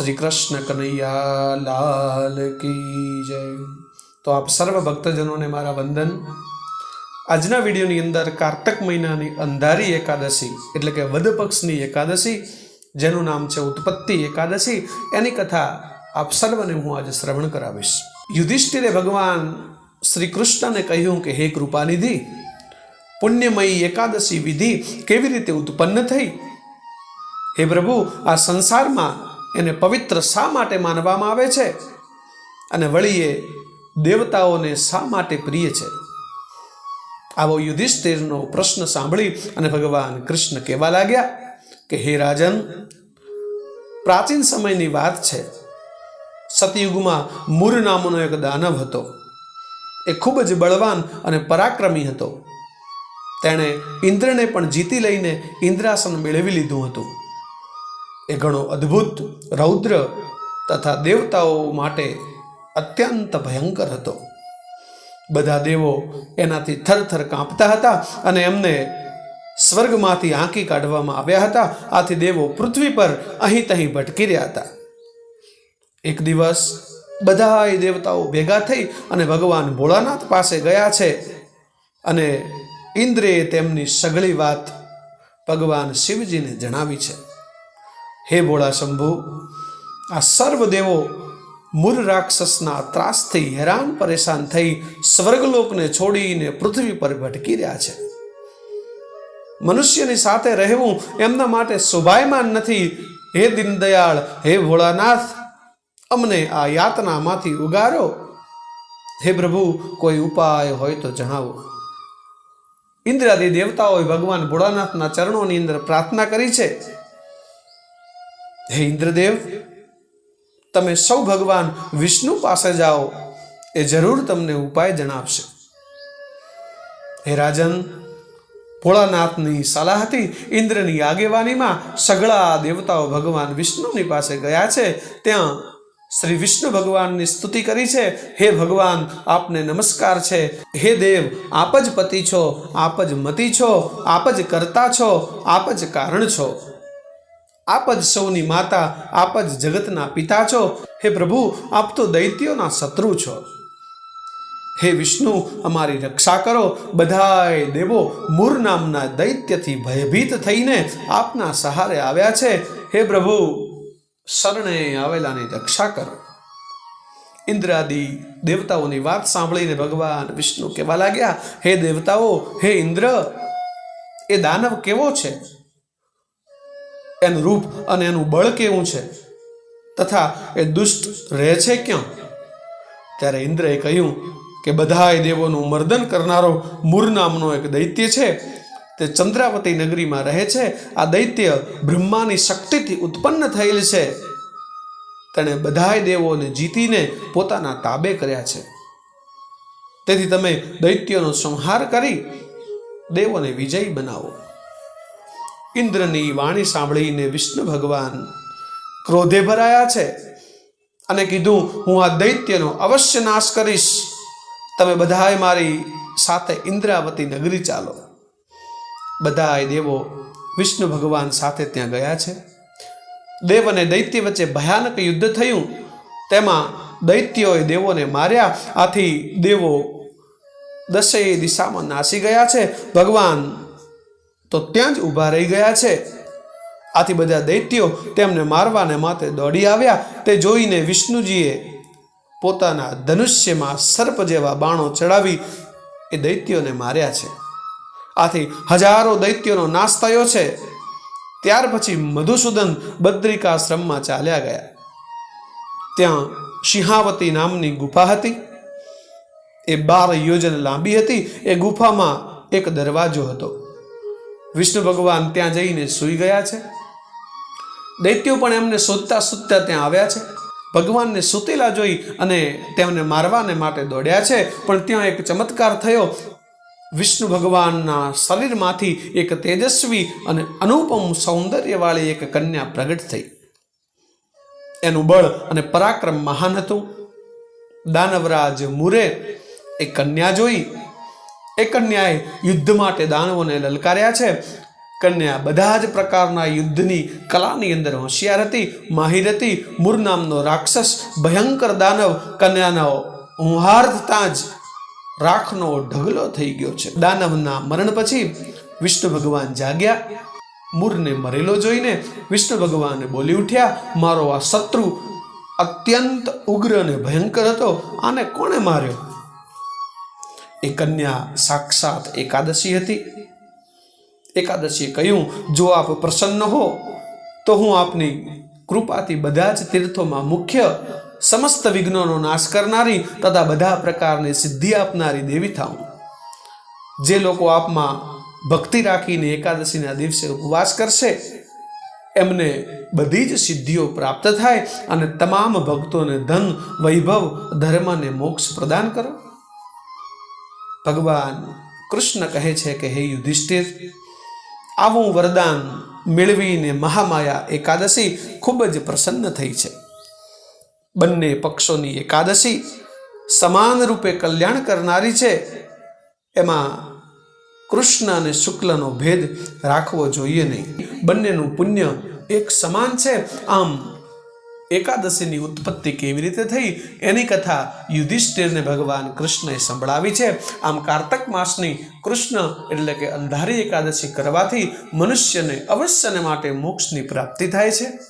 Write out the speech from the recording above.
શ્રી કૃષ્ણ કનૈયા લાલ કી જય તો આપ સર્વ ભક્તજનોને મારા વંદન આજના વિડીયોની અંદર કારતક મહિનાની અંધારી એકાદશી, એટલે કે વદ પક્ષની એકાદશી, જેનું નામ છે ઉત્પત્તિ એકાદશી, એની કથા આપ સર્વને હું આજે શ્રવણ કરાવીશ. યુધિષ્ઠિરે ભગવાન શ્રી કૃષ્ણને કહ્યું કે, હે કૃપાનિધિ, પુણ્યમયી એકાદશી વિધિ કેવી રીતે ઉત્પન્ન થઈ? હે પ્રભુ, આ સંસારમાં એને પવિત્ર શા માટે માનવામાં આવે છે? અને વળી એ દેવતાઓને શા માટે પ્રિય છે? આવો યુધિષ્ઠિરનો પ્રશ્ન સાંભળી અને ભગવાન કૃષ્ણ કહેવા લાગ્યા કે, હે રાજન, પ્રાચીન સમયની વાત છે. સતયુગમાં મૂર નામનો એક દાનવ હતો. એ ખૂબ જ બળવાન અને પરાક્રમી હતો. તેણે ઇન્દ્રને પણ જીતી લઈને ઇન્દ્રાસન મેળવી લીધું હતું. એ ઘણો અદ્ભુત રૌદ્ર તથા દેવતાઓ માટે અત્યંત ભયંકર હતો. બધા દેવો એનાથી થરથર કાંપતા હતા અને એમને સ્વર્ગમાંથી આંકી કાઢવામાં આવ્યા હતા. આથી દેવો પૃથ્વી પર અહીં તહીં ભટકી રહ્યા હતા. એક દિવસ બધા એ દેવતાઓ ભેગા થઈ અને ભગવાન ભોળાનાથ પાસે ગયા છે અને ઇન્દ્રે તેમની સઘળી વાત ભગવાન શિવજીને જણાવી છે. હે ભોળા શંભુ, આ સર્વદેવો મૂળ રાક્ષસના ત્રાસથી હેરાન, પરેશાન થઈ સ્વર્ગલોકને છોડીને પૃથ્વી પર ભટકી રહ્યા છે. મનુષ્યની સાથે રહેવું એમના માટે શોભાયમાન નથી. હે દીનદયાળ, હે ભોળાનાથ, અમને આ યાતનામાંથી ઉગારો. હે પ્રભુ, કોઈ ઉપાય હોય તો જણાવો. ઇન્દ્રાદિ દેવતાઓએ ભગવાન ભોળાનાથના ચરણોની અંદર પ્રાર્થના કરી છે. હે ઇન્દ્રદેવ, તમે સૌ ભગવાન વિષ્ણુ પાસે જાઓ, એ જરૂર તમને ઉપાય જણાવશે. હે રાજન, ભોળાનાથની સલાહથી ઇન્દ્રની આગેવાનીમાં સગળા દેવતાઓ ભગવાન વિષ્ણુની પાસે ગયા છે, ત્યાં શ્રી વિષ્ણુ ભગવાનની સ્તુતિ કરી છે, હે ભગવાન, આપને નમસ્કાર છે, હે દેવ, આપ જ પતિ છો, આપ જ મતિ છો, આપ જ કરતા છો, આપ જ કારણ છો. આપ જ સૌની માતા, આપ જ જગતના પિતા છો. હે પ્રભુ, આપ તો દૈત્યોના શત્રુ છો. હે વિષ્ણુ, અમારી રક્ષા કરો. બધાય દેવો મૂર નામના દૈત્યથી ભયભીત થઈને આપના સહારે આવ્યા છે. હે પ્રભુ, શરણે આવેલાની રક્ષા કરો. ઇન્દ્રાદિ દેવતાઓની વાત સાંભળીને ભગવાન વિષ્ણુ કહેવા લાગ્યા, હે દેવતાઓ, હે ઇન્દ્ર, એ દાનવ કેવો છે? એનું રૂપ અને એનું બળ કેવું છે? તથા એ દુષ્ટ રહે છે ક્યાં? ત્યારે ઇન્દ્રએ કહ્યું કે બધાય દેવોનું મર્દન કરનારો મૂર નામનો એક દૈત્ય છે. તે ચંદ્રાવતી નગરીમાં રહે છે. આ દૈત્ય બ્રહ્માની શક્તિથી ઉત્પન્ન થયેલ છે. તેણે બધાય દેવોને જીતીને પોતાના તાબે કર્યા છે. તેથી તમે દૈત્યનો સંહાર કરી દેવોને વિજયી બનાવો. ઇન્દ્રની વાણી સાંભળીને વિષ્ણુ ભગવાન ક્રોધે ભરાયા છે અને કીધું, હું આ દૈત્યનો અવશ્ય નાશ કરીશ. તમે બધાએ મારી સાથે ઇન્દ્રાવતી નગરી ચાલો. બધાએ દેવો વિષ્ણુ ભગવાન સાથે ત્યાં ગયા છે. દેવ અને દૈત્ય વચ્ચે ભયાનક યુદ્ધ થયું. તેમાં દૈત્યોએ દેવોને માર્યા. આથી દેવો દસેય દિશામાં નાસી ગયા છે. ભગવાન તો ત્યાં જ ઊભા રહી ગયા છે. આથી બધા દૈત્યો તેમને મારવાને માટે દોડી આવ્યા. તે જોઈને વિષ્ણુજીએ પોતાના ધનુષ્યમાં સર્પ જેવા બાણો ચડાવી એ દૈત્યોને માર્યા છે. આથી હજારો દૈત્યોનો નાશ થયો છે. ત્યાર પછી મધુસૂદન બદ્રિકાશ્રમમાં ચાલ્યા ગયા. ત્યાં સિંહાવતી નામની ગુફા હતી. એ બાર યોજન લાંબી હતી. એ ગુફામાં એક દરવાજો હતો. વિષ્ણુ ભગવાન ત્યાં જઈને સૂઈ ગયા છે. દૈત્યો પણ એમને શોધતા શોધતા ત્યાં આવ્યા છે. ભગવાનને સૂતેલા જોઈ અને તેમને મારવાને માટે દોડ્યા છે. પણ ત્યાં એક ચમત્કાર થયો. વિષ્ણુ ભગવાનના શરીરમાંથી એક તેજસ્વી અને અનુપમ સૌંદર્યવાળી એક કન્યા પ્રગટ થઈ. એનું બળ અને પરાક્રમ મહાન હતું. દાનવરાજ મુરે એ કન્યા જોઈ એ કન્યાએ યુદ્ધ માટે દાનવોને લલકાર્યા છે. કન્યા બધા જ પ્રકારના યુદ્ધની કલાની અંદર હોશિયાર હતી, માહિર હતી, મુર નામનો રાક્ષસ, ભયંકર દાનવ, કન્યાનો હુંહાર જ રાખનો ઢગલો થઈ ગયો છે. દાનવના મરણ પછી વિષ્ણુ ભગવાન જાગ્યા. મૂરને મરેલો જોઈને વિષ્ણુ ભગવાન બોલી ઉઠ્યા, મારો આ શત્રુ અત્યંત ઉગ્ર અને ભયંકર હતો. આને કોણે માર્યો? એ કન્યા સાક્ષાત એકાદશી હતી. એકાદશીએ કહ્યું, જો આપ પ્રસન્ન હો, તો હું આપની કૃપાથી બધા જ તીર્થોમાં મુખ્ય સમસ્ત વિઘ્નોનો નાશ કરનારી તથા બધા પ્રકારની સિદ્ધિ આપનારી દેવી થાઉં. જે લોકો આપમાં ભક્તિ રાખીને એકાદશીના દિવસે ઉપવાસ કરશે, એમને બધી જ સિદ્ધિઓ પ્રાપ્ત થાય અને તમામ ભક્તોને ધન, વૈભવ, ધર્મ અને મોક્ષ પ્રદાન કરો. ભગવાન કૃષ્ણ કહે છે કે હે યુધિષ્ઠિર, આવું વરદાન મેળવીને મહામાયા એકાદશી ખૂબ જ પ્રસન્ન થઈ છે. બંને પક્ષોની એકાદશી સમાન રૂપે કલ્યાણ કરનારી છે. એમાં કૃષ્ણ અને શુક્લનો ભેદ રાખવો જોઈએ નહીં. બંનેનું પુણ્ય એક સમાન છે. આમ એકાદશીની ઉત્પત્તિ કેવી રીતે થઈ એની કથા યુધિષ્ઠિરને ભગવાન કૃષ્ણએ સંભળાવી છે. આમ કારતક માસની કૃષ્ણ એટલે કે અંધારી એકાદશી કરવાથી મનુષ્યને અવશ્યને માટે મોક્ષની પ્રાપ્તિ થાય છે.